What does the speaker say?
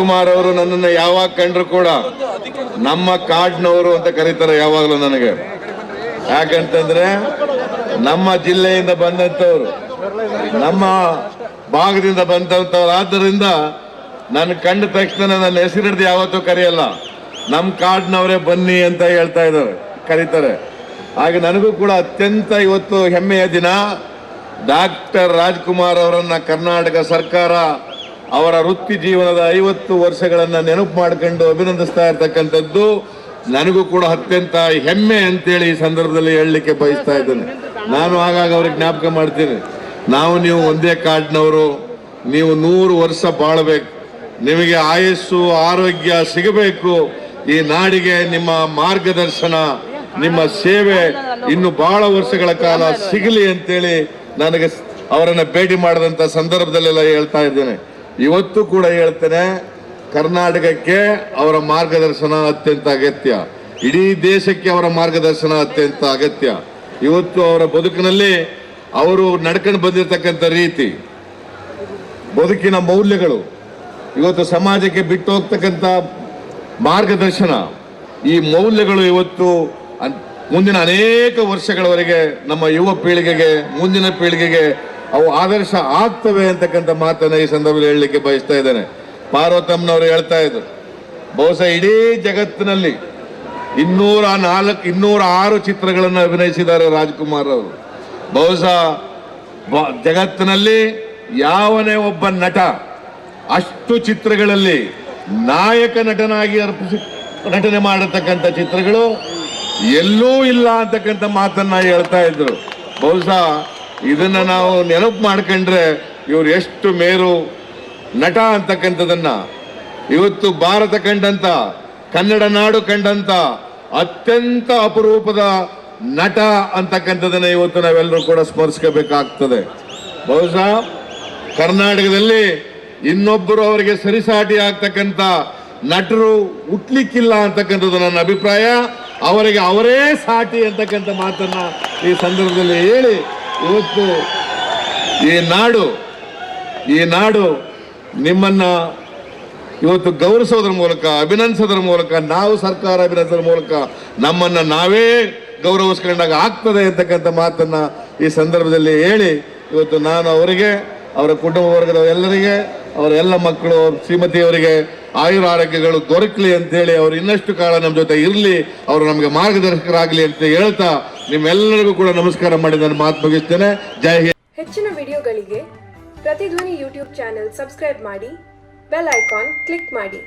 ರಾಜ್ಕುಮಾರ್ ಅವರು ನನ್ನನ್ನು ಯಾವಾಗ ಕಂಡ್ರು ಕೂಡ ನಮ್ಮ ಕಾಡ್ನವರು ಅಂತ ಕರೀತಾರೆ ಯಾವಾಗಲೂ ನನಗೆ. ಯಾಕಂತಂದ್ರೆ ನಮ್ಮ ಜಿಲ್ಲೆಯಿಂದ ಬಂದಂಥವ್ರು, ನಮ್ಮ ಭಾಗದಿಂದ ಬಂದಂಥವ್ರು. ಆದ್ದರಿಂದ ನನ್ನ ಕಂಡ ತಕ್ಷಣ ನನ್ನ ಹೆಸರಿಡ್ದು ಯಾವತ್ತೂ ಕರೆಯಲ್ಲ. ನಮ್ಮ ಕಾಡ್ನವರೇ ಬನ್ನಿ ಅಂತ ಹೇಳ್ತಾ ಇದ್ದಾರೆ, ಕರೀತಾರೆ. ಹಾಗೆ ನನಗೂ ಕೂಡ ಅತ್ಯಂತ ಇವತ್ತು ಹೆಮ್ಮೆಯ ದಿನ. ಡಾಕ್ಟರ್ ರಾಜ್ಕುಮಾರ್ ಅವರನ್ನ ಕರ್ನಾಟಕ ಸರ್ಕಾರ ಅವರ ವೃತ್ತಿ ಜೀವನದ ಐವತ್ತು ವರ್ಷಗಳನ್ನು ನೆನಪು ಮಾಡ್ಕೊಂಡು ಅಭಿನಂದಿಸ್ತಾ ಇರ್ತಕ್ಕಂಥದ್ದು. ನನಗೂ ಕೂಡ ಅತ್ಯಂತ ಹೆಮ್ಮೆ ಅಂತೇಳಿ ಈ ಸಂದರ್ಭದಲ್ಲಿ ಹೇಳಲಿಕ್ಕೆ ಬಯಸ್ತಾ ಇದ್ದೇನೆ. ನಾನು ಆಗಾಗ ಅವ್ರಿಗೆ ಜ್ಞಾಪಕ ಮಾಡ್ತೀನಿ. ನಾವು ನೀವು ಒಂದೇ ಕಾರ್ಡ್ನವರು ನೀವು ನೂರು ವರ್ಷ ಬಾಳಬೇಕು. ನಿಮಗೆ ಆಯಸ್ಸು, ಆರೋಗ್ಯ ಸಿಗಬೇಕು. ಈ ನಾಡಿಗೆ ನಿಮ್ಮ ಮಾರ್ಗದರ್ಶನ, ನಿಮ್ಮ ಸೇವೆ ಇನ್ನು ಬಹಳ ವರ್ಷಗಳ ಕಾಲ ಸಿಗಲಿ ಅಂತೇಳಿ ನನಗೆ ಅವರನ್ನು ಭೇಟಿ ಮಾಡಿದಂಥ ಸಂದರ್ಭದಲ್ಲೆಲ್ಲ ಹೇಳ್ತಾ ಇದ್ದೇನೆ. ಇವತ್ತು ಕೂಡ ಹೇಳ್ತೇನೆ, ಕರ್ನಾಟಕಕ್ಕೆ ಅವರ ಮಾರ್ಗದರ್ಶನ ಅತ್ಯಂತ ಅಗತ್ಯ. ಇಡೀ ದೇಶಕ್ಕೆ ಅವರ ಮಾರ್ಗದರ್ಶನ ಅತ್ಯಂತ ಅಗತ್ಯ. ಇವತ್ತು ಅವರ ಬದುಕಿನಲ್ಲಿ ಅವರು ನಡ್ಕೊಂಡು ಬಂದಿರತಕ್ಕಂಥ ರೀತಿ, ಬದುಕಿನ ಮೌಲ್ಯಗಳು, ಇವತ್ತು ಸಮಾಜಕ್ಕೆ ಬಿಟ್ಟು ಹೋಗ್ತಕ್ಕಂಥ ಮಾರ್ಗದರ್ಶನ, ಈ ಮೌಲ್ಯಗಳು ಇವತ್ತು ಮುಂದಿನ ಅನೇಕ ವರ್ಷಗಳವರೆಗೆ ನಮ್ಮ ಯುವ ಪೀಳಿಗೆಗೆ, ಮುಂದಿನ ಪೀಳಿಗೆಗೆ ಅವು ಆದರ್ಶ ಆಗ್ತವೆ ಅಂತಕ್ಕಂಥ ಮಾತನ್ನು ಈ ಸಂದರ್ಭದಲ್ಲಿ ಹೇಳಲಿಕ್ಕೆ ಬಯಸ್ತಾ ಇದ್ದೇನೆ. ಪಾರ್ವತಮ್ಮನವರು ಹೇಳ್ತಾ ಇದ್ರು, ಬಹುಶಃ ಇಡೀ ಜಗತ್ತಿನಲ್ಲಿ ಇನ್ನೂರ ನಾಲ್ಕು, ಇನ್ನೂರ ಆರು ಚಿತ್ರಗಳನ್ನು ಅಭಿನಯಿಸಿದ್ದಾರೆ ರಾಜ್ಕುಮಾರ್ ಅವರು. ಬಹುಶಃ ಜಗತ್ತಿನಲ್ಲಿ ಯಾವನೇ ಒಬ್ಬ ನಟ ಅಷ್ಟು ಚಿತ್ರಗಳಲ್ಲಿ ನಾಯಕ ನಟನಾಗಿ ಅರ್ಪಿಸಿ, ನಟನೆ ಮಾಡತಕ್ಕಂಥ ಚಿತ್ರಗಳು ಎಲ್ಲೂ ಇಲ್ಲ ಅಂತಕ್ಕಂಥ ಮಾತನ್ನ ಹೇಳ್ತಾ ಇದ್ರು. ಬಹುಶಃ ಇದನ್ನ ನಾವು ನೆನಪು ಮಾಡ್ಕೊಂಡ್ರೆ ಇವ್ರು ಎಷ್ಟು ಮೇರು ನಟ ಅಂತಕ್ಕಂಥದನ್ನ. ಇವತ್ತು ಭಾರತ ಕಂಡಂತ, ಕನ್ನಡ ನಾಡು ಕಂಡಂತ, ಅತ್ಯಂತ ಅಪರೂಪದ ನಟ ಅಂತಕ್ಕಂಥದನ್ನ ಇವತ್ತು ನಾವೆಲ್ಲರೂ ಕೂಡ ಸ್ಮರಿಸ್ಕೋಬೇಕಾಗ್ತದೆ ಬಹುಶಃ ಕರ್ನಾಟಕದಲ್ಲಿ ಇನ್ನೊಬ್ಬರು ಅವರಿಗೆ ಸರಿಸಾಟಿ ಆಗ್ತಕ್ಕಂಥ ನಟರು ಹುಟ್ಲಿಕ್ಕಿಲ್ಲ ಅಂತಕ್ಕಂಥದ್ದು ನನ್ನ ಅಭಿಪ್ರಾಯ. ಅವರಿಗೆ ಅವರೇ ಸಾಟಿ ಅಂತಕ್ಕಂಥ ಮಾತನ್ನ ಈ ಸಂದರ್ಭದಲ್ಲಿ ಹೇಳಿ ಇವತ್ತು ಈ ನಾಡು ಈ ನಾಡು ನಿಮ್ಮನ್ನ ಇವತ್ತು ಗೌರವಿಸೋದ್ರ ಮೂಲಕ, ಅಭಿನಂದಿಸೋದ್ರ ಮೂಲಕ, ನಾವು ಸರ್ಕಾರ ಅಭಿನಂದಿಸೋದ್ರ ಮೂಲಕ ನಮ್ಮನ್ನ ನಾವೇ ಗೌರವಿಸ್ಕೊಂಡಾಗ ಆಗ್ತದೆ ಅಂತಕ್ಕಂಥ ಮಾತನ್ನ ಈ ಸಂದರ್ಭದಲ್ಲಿ ಹೇಳಿ ಇವತ್ತು ನಾನು ಅವರಿಗೆ, ಅವರ ಕುಟುಂಬ ವರ್ಗದ ಎಲ್ಲರಿಗೆ, ಅವರ ಎಲ್ಲ ಮಕ್ಕಳು, ಶ್ರೀಮತಿಯವರಿಗೆ ಆಯುರ ಆರೋಗ್ಯಗಳು ದೊರಕಲಿ ಅಂತೇಳಿ ಅವರು ಇನ್ನಷ್ಟು ಕಾಲ ನಮ್ಮ ಜೊತೆ ಇರಲಿ, ಅವರು ನಮಗೆ ಮಾರ್ಗದರ್ಶಕರಾಗಲಿ ಅಂತ ಹೇಳ್ತಾ ನಿಮ್ಮೆಲ್ಲರಿಗೂ ಕೂಡ ನಮಸ್ಕಾರ ಮಾಡಿ ನಾನು ಮಾತು ಮುಗಿಸ್ತೇನೆ. ಜೈ ಹಿಂದ್. ಹೆಚ್ಚಿನ ವಿಡಿಯೋಗಳಿಗೆ ಪ್ರತಿಧ್ವನಿ ಯೂಟ್ಯೂಬ್ ಚಾನೆಲ್ ಸಬ್ಸ್ಕ್ರೈಬ್ ಮಾಡಿ, ಬೆಲ್ ಐಕಾನ್ ಕ್ಲಿಕ್ ಮಾಡಿ.